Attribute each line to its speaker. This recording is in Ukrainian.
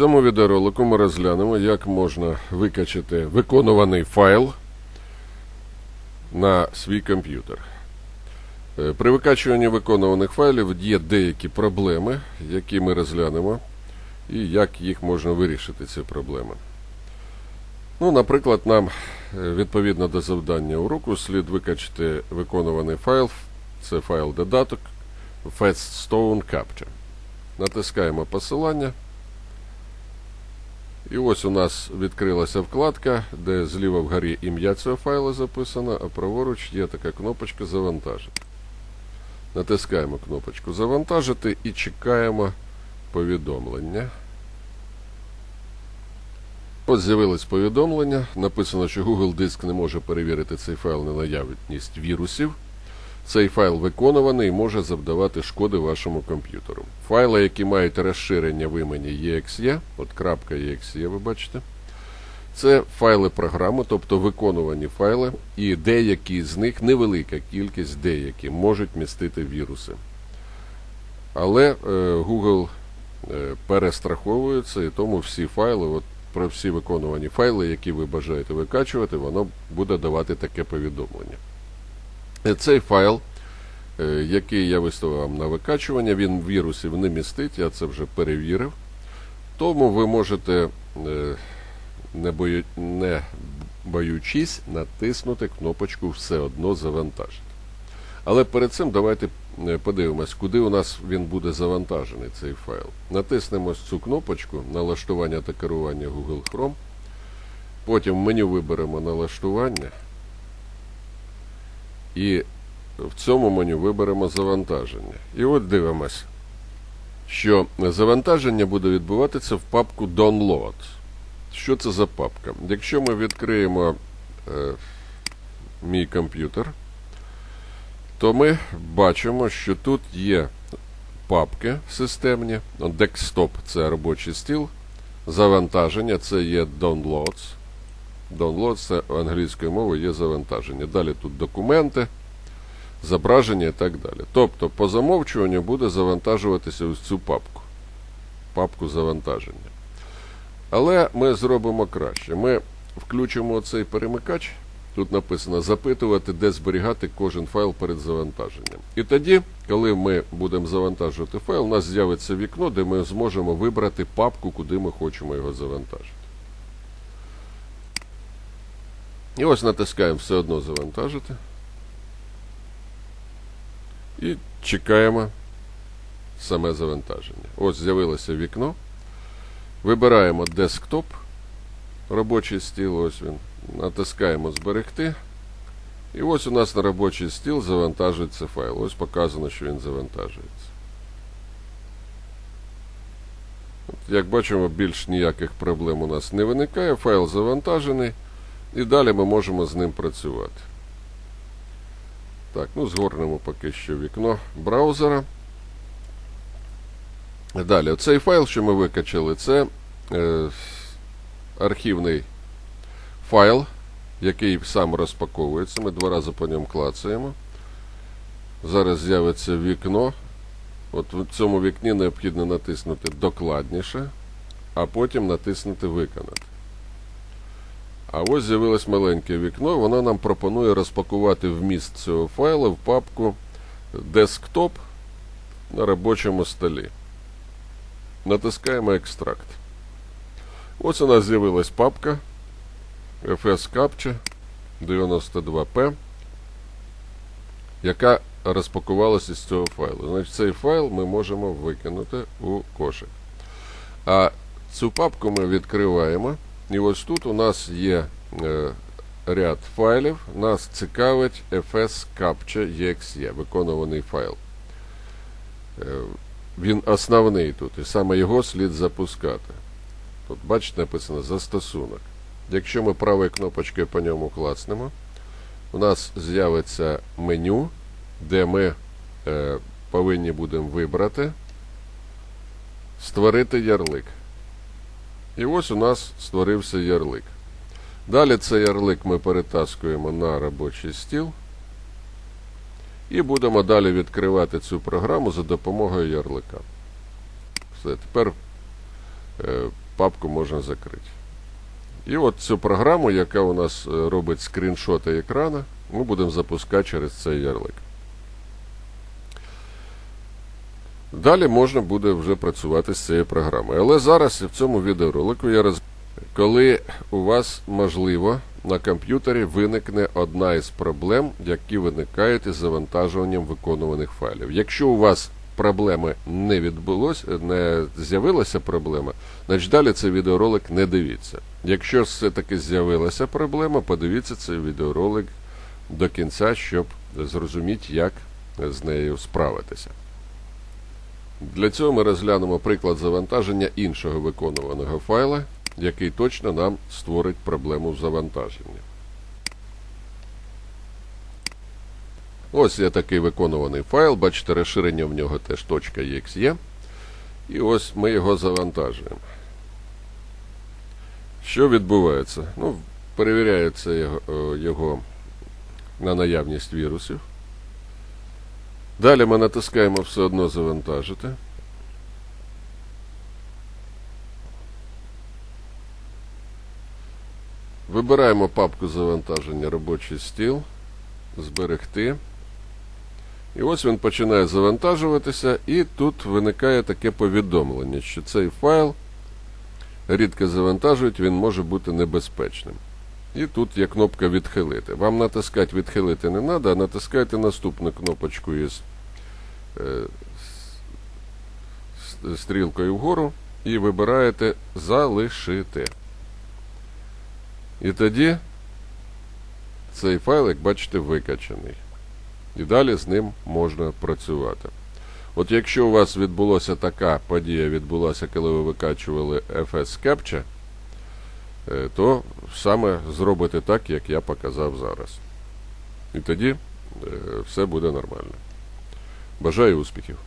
Speaker 1: цьому відеоролику ми розглянемо, як можна викачати виконуваний файл на свій комп'ютер. Е, При викачуванні виконуваних файлів є деякі проблеми, які ми розглянемо, і як їх можна вирішити, ці проблеми. Ну, наприклад, нам е, відповідно до завдання уроку слід викачати виконуваний файл. Це файл додаток Faststone Capture. Натискаємо посилання. І ось у нас відкрилася вкладка, де зліва вгорі ім'я цього файлу записано, а праворуч є така кнопочка Завантажити. Натискаємо кнопочку Завантажити і чекаємо повідомлення. Ось з'явилось повідомлення. Написано, що Google Диск не може перевірити цей файл на наявність вірусів. Цей файл виконуваний і може завдавати шкоди вашому комп'ютеру. Файли, які мають розширення в імені .exe, от крапка .exe, ви бачите, це файли програми, тобто виконувані файли, і деякі з них, невелика кількість деякі, можуть містити віруси. Але е, Google е, перестраховується, і тому всі файли, от про всі виконувані файли, які ви бажаєте викачувати, воно буде давати таке повідомлення. Е, Цей файл, е, який я виставив на викачування, він вірусів не містить, я це вже перевірив. Тому ви можете, е, не, бою, не боючись, натиснути кнопочку Все одно завантажити. Але перед цим давайте подивимось, куди у нас він буде завантажений, цей файл. Натиснемо цю кнопочку налаштування та керування Google Chrome. Потім в меню виберемо налаштування. І в цьому меню виберемо завантаження. І от дивимось, що завантаження буде відбуватися в папку Download. Що це за папка? Якщо ми відкриємо е, мій комп'ютер, то ми бачимо, що тут є папки системні. Desktop – це робочий стіл. Завантаження це є Downloads. Download це англійською мовою є завантаження. Далі тут документи, зображення і так далі. Тобто, по замовчуванню буде завантажуватися ось цю папку. Папку завантаження. Але ми зробимо краще. Ми включимо цей перемикач. Тут написано запитувати, де зберігати кожен файл перед завантаженням. І тоді, коли ми будемо завантажувати файл, у нас з'явиться вікно, де ми зможемо вибрати папку, куди ми хочемо його завантажити. І ось натискаємо все одно завантажити. І чекаємо саме завантаження. Ось з'явилося вікно. Вибираємо десктоп, робочий стіл, ось він. Натискаємо зберегти. І ось у нас на робочий стіл завантажується файл. Ось показано, що він завантажується. От, як бачимо, більш ніяких проблем у нас не виникає. Файл завантажений. І далі ми можемо з ним працювати. Так, ну згорнемо поки що вікно браузера. Далі, цей файл, що ми викачали, це е, архівний файл, який сам розпаковується. Ми два рази по ньому клацаємо. Зараз з'явиться вікно. От в цьому вікні необхідно натиснути докладніше, а потім натиснути Виконати. А ось з'явилось маленьке вікно, воно нам пропонує розпакувати вміст цього файлу в папку Desktop на робочому столі. Натискаємо Екстракт. Ось у нас з'явилась папка FS Capture 92P, яка розпакувалася з цього файлу. Значить, цей файл ми можемо викинути у кошик. А цю папку ми відкриваємо. І ось тут у нас є е, ряд файлів. Нас цікавить FS Capture EXE, виконуваний файл. Е, він основний тут, і саме його слід запускати. Тут, бачите, написано застосунок. Якщо ми правою кнопочкою по ньому клацнемо, у нас з'явиться меню, де ми е, повинні будемо вибрати створити ярлик. І ось у нас створився ярлик. Далі цей ярлик ми перетаскуємо на робочий стіл. І будемо далі відкривати цю програму за допомогою ярлика. Все, тепер е, папку можна закрити. І от цю програму, яка у нас е, робить скріншоти екрану, ми будемо запускати через цей ярлик. Далі можна буде вже працювати з цією програмою. Але зараз в цьому відеоролику я роз... коли у вас можливо на комп'ютері виникне одна із проблем, які виникають із завантажуванням виконуваних файлів. Якщо у вас проблеми не відбулося, не з'явилася проблема, значить далі цей відеоролик не дивіться. Якщо все-таки з'явилася проблема, подивіться цей відеоролик до кінця, щоб зрозуміти, як з нею справитися. Для цього ми розглянемо приклад завантаження іншого виконуваного файла, який точно нам створить проблему в завантаженні. Ось є такий виконуваний файл, бачите, розширення в нього теж .exe. І ось ми його завантажуємо. Що відбувається? Ну, перевіряється його, його на наявність вірусів. Далі ми натискаємо все одно завантажити. Вибираємо папку завантаження робочий стіл, зберегти. І ось він починає завантажуватися, і тут виникає таке повідомлення, що цей файл рідко завантажують, він може бути небезпечним. І тут є кнопка відхилити. Вам натискати відхилити не треба, а натискайте наступну кнопочку із стрілкою вгору і вибираєте залишити. І тоді цей файл, як бачите, викачаний. І далі з ним можна працювати. От якщо у вас відбулася така подія, відбулася, коли ви викачували FS Captcha, е, то саме зробите так, як я показав зараз. І тоді е, все буде нормально. Бажаю успіхів!